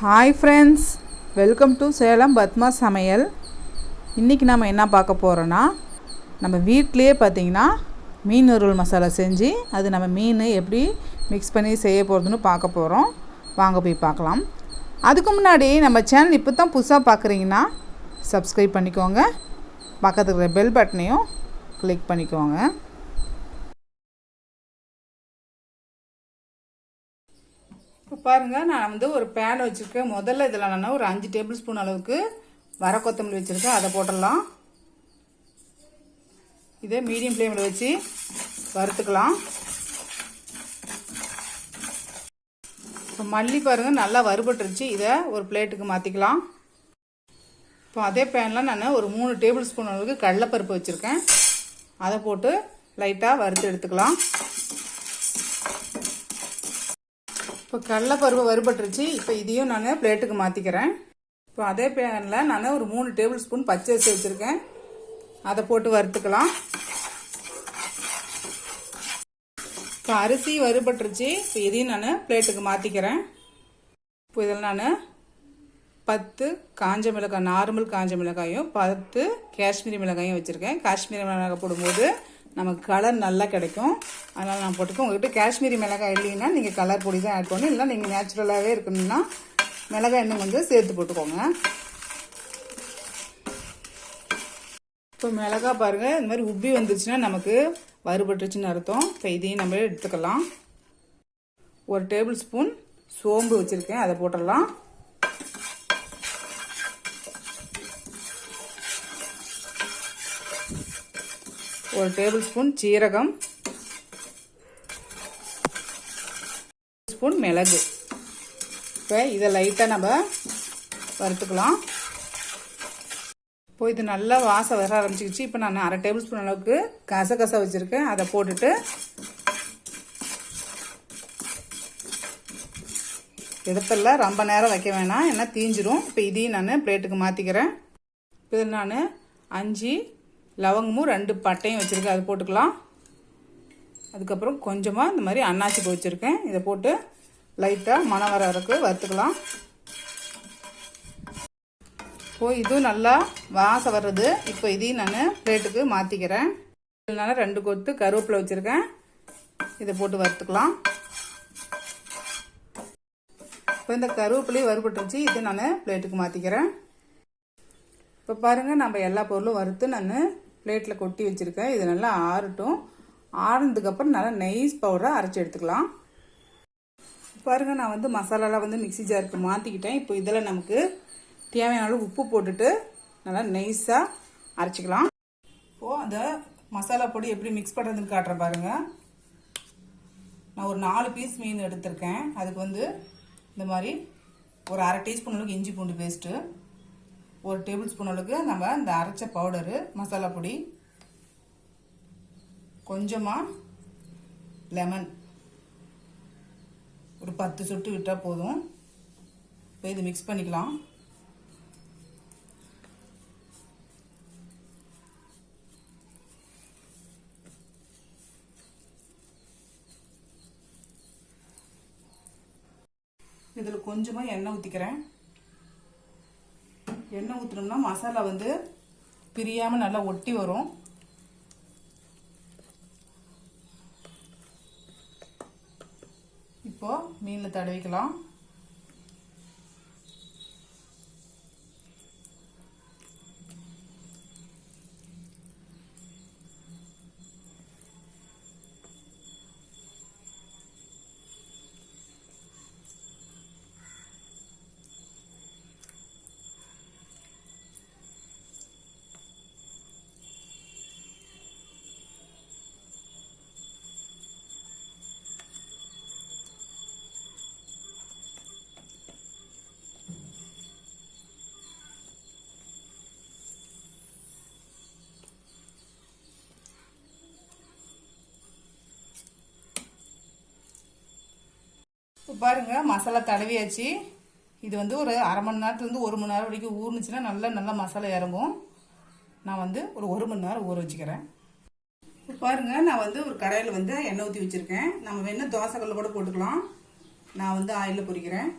Hi friends welcome to Salem Padma சமையல் இன்றைக்கி நம்ம என்ன பார்க்க போகிறோன்னா நம்ம வீட்டிலையே பார்த்திங்கன்னா மீன் உருள் மசாலா செஞ்சு அது நம்ம மீன் எப்படி மிக்ஸ் பண்ணி செய்ய போகிறதுன்னு பார்க்க போகிறோம் வாங்க போய் பார்க்கலாம். அதுக்கு முன்னாடி நம்ம சேனல் இப்போ தான் புதுசாக பார்க்குறீங்கன்னா சப்ஸ்கிரைப் பண்ணிக்கோங்க. பக்கத்துக்கு இருக்கிற பெல் பட்டனையும் கிளிக் பண்ணிக்கோங்க. இப்போ பாருங்கள் நான் வந்து ஒரு பேன் வச்சுருக்கேன். முதல்ல இதில் நான் ஒரு அஞ்சு டேபிள் ஸ்பூன் அளவுக்கு வர கொத்தமல்லி வச்சுருக்கேன். அதை போட்டுடலாம். இதே மீடியம் ஃப்ளேமில் வச்சு வறுத்துக்கலாம். இப்போ மல்லி பாருங்கள் நல்லா வறுபட்டுருச்சு. இதை ஒரு பிளேட்டுக்கு மாற்றிக்கலாம் இப்போ அதே பேனில் நான் ஒரு மூணு டேபிள் ஸ்பூன் அளவுக்கு கடலைப்பருப்பு வச்சுருக்கேன். அதை போட்டு லைட்டாக வறுத்து எடுத்துக்கலாம். இப்போ கடலைப்பருப்பு வறுபட்டுருச்சு. இப்போ இதையும் நான் பிளேட்டுக்கு மாற்றிக்கிறேன் இப்போ அதே பேனில் நான் ஒரு மூணு டேபிள் ஸ்பூன் பச்சை அரிசி வச்சுருக்கேன். அதை போட்டு வறுத்துக்கலாம். இப்போ அரிசி வறுபட்டுருச்சு. இப்போ இதையும் நான் பிளேட்டுக்கு மாற்றிக்கிறேன் இப்போ இதில் நான் பத்து காஞ்ச மிளகாய் நார்மல் காஞ்ச மிளகாயும் பத்து காஷ்மீரி மிளகாயும் வச்சுருக்கேன். காஷ்மீரி மிளகாய் போடும்போது நமக்கு கலர் நல்லா கிடைக்கும். அதனால் நான் போட்டுக்கோங்க உங்கள்கிட்ட காஷ்மீரி மிளகாய் இல்லைன்னா நீங்கள் கலர் பொடி தான் ஆட் பண்ணணும். இல்லை நீங்கள் நேச்சுரலாகவே இருக்கணும்னா மிளகாய் இன்னும் கொஞ்சம் சேர்த்து போட்டுக்கோங்க. இப்போ மிளகாய் பாருங்கள் இந்த மாதிரி உப்பி வந்துருச்சுன்னா நமக்கு வறுபட்டுருச்சுன்னு அர்த்தம். இப்போ இதையும் நம்ம எடுத்துக்கலாம். ஒரு டேபிள் ஸ்பூன் சோம்பு வச்சுருக்கேன் அதை போட்டுடலாம். ஒரு டேபிள் ஸ்பூன் சீரகம் ஸ்பூன் மிளகு. இப்போ இதை லைட்டாக நம்ம வறுத்துக்கலாம். இப்போ இது நல்லா வாசம் வர ஆரம்பிச்சிக்கிச்சு இப்போ நான் அரை டேபிள் ஸ்பூன் அளவுக்கு கசகசா வச்சுருக்கேன். அதை போட்டுட்டு இடத்துல ரொம்ப நேரம் வைக்க வேணாம். ஏன்னா தீஞ்சிரும். இப்போ இதையும் நான் பிளேட்டுக்கு மாற்றிக்கிறேன் இப்போ நான் அஞ்சு லவங்கமும் ரெண்டு பட்டையும் வச்சுருக்கேன். அது போட்டுக்கலாம். அதுக்கப்புறம் கொஞ்சமாக இந்த மாதிரி அன்னாச்சிக்கு வச்சுருக்கேன். இதை போட்டு லைட்டாக மணம் வர வறுத்துக்கலாம். இப்போ இதுவும் நல்லா வாசம் வர்றது. இப்போ இதையும் நான் பிளேட்டுக்கு மாற்றிக்கிறேன் இதனால ரெண்டு கொத்து கருவேப்பிலை வச்சுருக்கேன். இதை போட்டு வறுத்துக்கலாம். இப்போ இந்த கருவேப்பிலையும் வறுபட்டுருச்சு. இதை நான் பிளேட்டுக்கு மாற்றிக்கிறேன் இப்போ பாருங்கள் நம்ம எல்லா பொருளும் வறுத்து நான் பிளேட்டில் கொட்டி வச்சுருக்கேன். இது நல்லா ஆறட்டும். ஆறுனதுக்கப்புறம் நல்லா நெய்ஸ் பவுடரை அரைச்சி எடுத்துக்கலாம். பாருங்கள் நான் வந்து மசாலாலாம் வந்து மிக்சி ஜாருக்கு மாற்றிக்கிட்டேன் இப்போ இதில் நமக்கு தேவையான அளவு உப்பு போட்டுட்டு நல்லா நெய்ஸாக அரைச்சிக்கலாம். இப்போது அந்த மசாலா பொடி எப்படி மிக்ஸ் பண்ணுறதுன்னு காட்டுறேன் பாருங்கள் நான் ஒரு நாலு பீஸ் மீன் எடுத்திருக்கேன். அதுக்கு வந்து இந்த மாதிரி ஒரு அரை டீஸ்பூன் அளவுக்கு இஞ்சி பூண்டு பேஸ்ட்டு ஒரு டேபிள் ஸ்பூன் அளவுக்கு நம்ம இந்த அரைச்ச பவுடரு மசாலா பொடி கொஞ்சமாக லெமன் ஒரு பத்து சொட்டு விட்டால் போதும். இப்போ இது மிக்ஸ் பண்ணிக்கலாம். இதில் கொஞ்சமாக எண்ணெய் ஊற்றிக்கிறேன் எண்ணெய் ஊற்றினோம்னா மசாலா வந்து பிரியாமல் நல்லா ஒட்டி வரும். இப்போ மீனில் தடவிக்கலாம். இப்போ பாருங்கள் மசாலா தடவியாச்சு. இது வந்து ஒரு அரை மணி நேரத்துலேருந்து ஒரு மணி நேரம் வரைக்கும் ஊறுனுச்சுன்னா நல்லா நல்லா மசாலா இறங்கும். நான் வந்து ஒரு ஒரு மணி நேரம் ஊற வச்சுக்கிறேன். இப்போ பாருங்கள் நான் வந்து ஒரு கடையில் வந்து எண்ணெய் ஊற்றி வச்சுருக்கேன். நம்ம வேணால் தோசைக்கல்ல கூட போட்டுக்கலாம். நான் வந்து ஆயிலில் பொரிக்கிறேன்.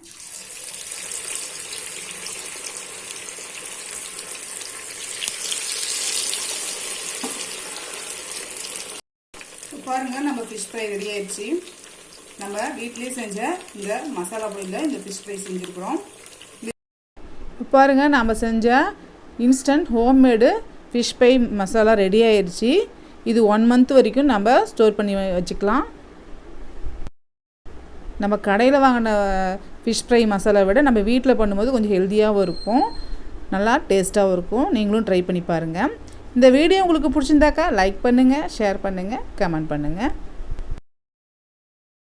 பாருங்கள் நம்ம ஃபிஷ் ஃப்ரை ரெடி ஆயிடுச்சு. நம்ம வீட்லேயே செஞ்ச இந்த மசாலா பொடியில் இந்த ஃபிஷ் ஃப்ரை செஞ்சுருக்குறோம். பாருங்க நம்ம செஞ்ச instant homemade fish fry masala ready ஆயிடுச்சு இது ஒன் மந்த் வரைக்கும் நம்ம ஸ்டோர் பண்ணி வச்சுக்கலாம். நம்ம கடையில் வாங்கின ஃபிஷ் ஃப்ரை மசாலா விட நம்ம வீட்டில் பண்ணும்போது கொஞ்சம் ஹெல்த்தியாகவும் இருக்கும். நல்லா டேஸ்ட்டாகவும் இருக்கும். நீங்களும் ட்ரை பண்ணி பாருங்கள் இந்த வீடியோ உங்களுக்கு பிடிச்சிருந்தாக்கா லைக் பண்ணுங்கள் ஷேர் பண்ணுங்கள் கமெண்ட் பண்ணுங்கள்